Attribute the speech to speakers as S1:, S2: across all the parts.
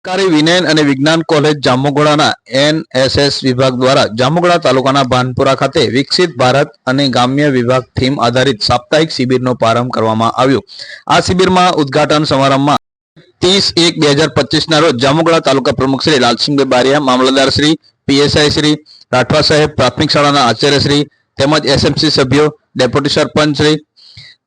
S1: સરકારી વિનયન અને વિજ્ઞાન કોલેજ જામુગોડાના એનએસએસ વિભાગ દ્વારા જામુગોડા તાલુકાના ભાનપુરા ખાતે વિકસિત ભારત અને ગ્રામ્ય વિભાગ થીમ આધારિત સાપ્તાહિક શિબિરનો પ્રારંભ કરવામાં આવ્યો. આ શિબિરમાં ઉદ્ઘાટન સમારંભમાં ત્રીસ એક બે હજાર પચીસના રોજ જામુગોડા તાલુકા પ્રમુખ શ્રી લાલસિંહભાઈ બારિયા, મામલતદાર શ્રી, પીએસઆઈ શ્રી, રાઠવા સાહેબ, પ્રાથમિક શાળાના આચાર્ય શ્રી, તેમજ એસએમસી સભ્યો, ડેપ્યુટી સરપંચ શ્રી,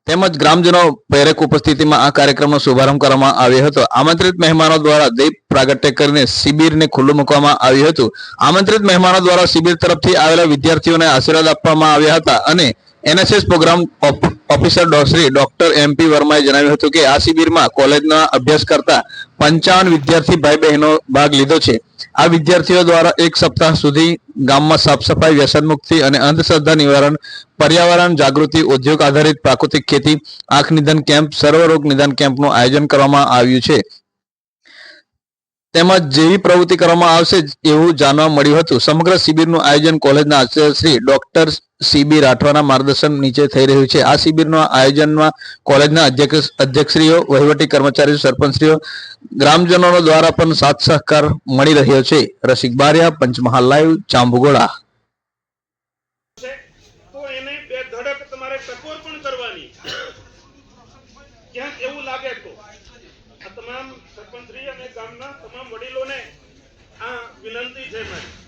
S1: તેમજ ગ્રામજનો પ્રેરક ઉપસ્થિતિમાં આ કાર્યક્રમનો શુભારંભ કરવામાં આવ્યો હતો. આમંત્રિત મહેમાનો દ્વારા દીપ પ્રાગટ્ય કરીને શિબિરને ખુલ્લું મૂકવામાં આવ્યું હતું. આમંત્રિત મહેમાનો દ્વારા શિબિર તરફથી આવેલા વિદ્યાર્થીઓને આશીર્વાદ આપવામાં આવ્યા હતા અને એનએસએસ પ્રોગ્રામ ઓફિસર ડો- શ્રી ડોક્ટર એમપી વર્માએ જણાવ્યું હતું કે આ શિબિરમાં કોલેજના અભ્યાસ કરતા પંચાવન વિદ્યાર્થી ભાઈ બહેનો ભાગ લીધો છે. આ વિદ્યાર્થીઓ દ્વારા એક સપ્તાહ સુધી ગામમાં સાફ સફાઈ વ્યસન મુક્તિ અને અંધશ્રદ્ધા નિવારણ, પર્યાવરણ જાગૃતિ, ઉદ્યોગ આધારિત પ્રાકૃતિક ખેતી, આંખ નિધન કેમ્પ, સર્વરોગ નિદાન કેમ્પનું આયોજન કરવામાં આવ્યું છે. તેમજ જેવી પ્રવૃત્તિ કરવામાં આવશે એવું જાણવા મળ્યું હતું. સમગ્ર શિબિરનું આયોજન કોલેજના આચાર્ય શ્રી ડોક્ટર સીબી રાઠવાના માર્ગદર્શન નીચે થઈ રહ્યું છે. આ શિબિરના આયોજનમાં કોલેજના અધ્યક્ષ અધ્યક્ષશ્રીઓ, વહીવટી કર્મચારીઓ, સરપંચશ્રીઓ ગ્રામજનો દ્વારા પણ સાથ સહકાર મળી રહ્યો છે. રસિક બારિયા, પંચમહાલ લાઈવ
S2: આ તમામ ગામના તમામ વડીલોને આ વિનંતી છે મારી